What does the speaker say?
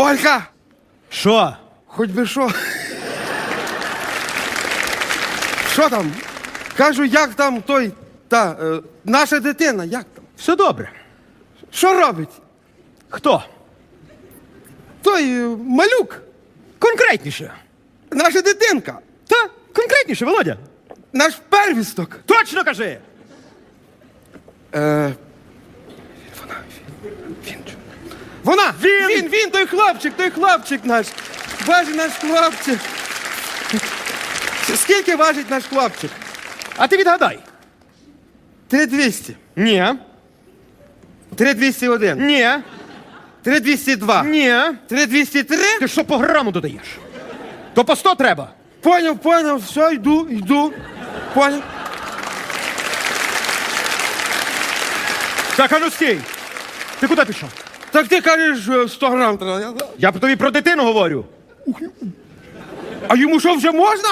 Ольга! Що? Хоч би що. Що там? Кажу, як там той, та, е, наша дитина, як там? Все добре. Що робить? Хто? Той е, малюк, Конкретніше. наша дитинка, Та, конкретніше, Володя. наш первісток. Точно кажи! Е, вона, він, він. Вона! Він! Він, хлопчик, той хлопчик наш. Важить наш хлопчик. Скільки важить наш хлопчик? А ти відгадай. 3200. Ні. 3201. Ні. 3202. Ні. 3203. Ти що по граму додаєш? То по 100 треба. Поняв, поняв, все, йду, йду. Поняв. Так, а ну стій. Ти куди пішов? Так ти кажеш е, 100 грам. Я- Я тобі про дитину говорю. А йому що вже можна?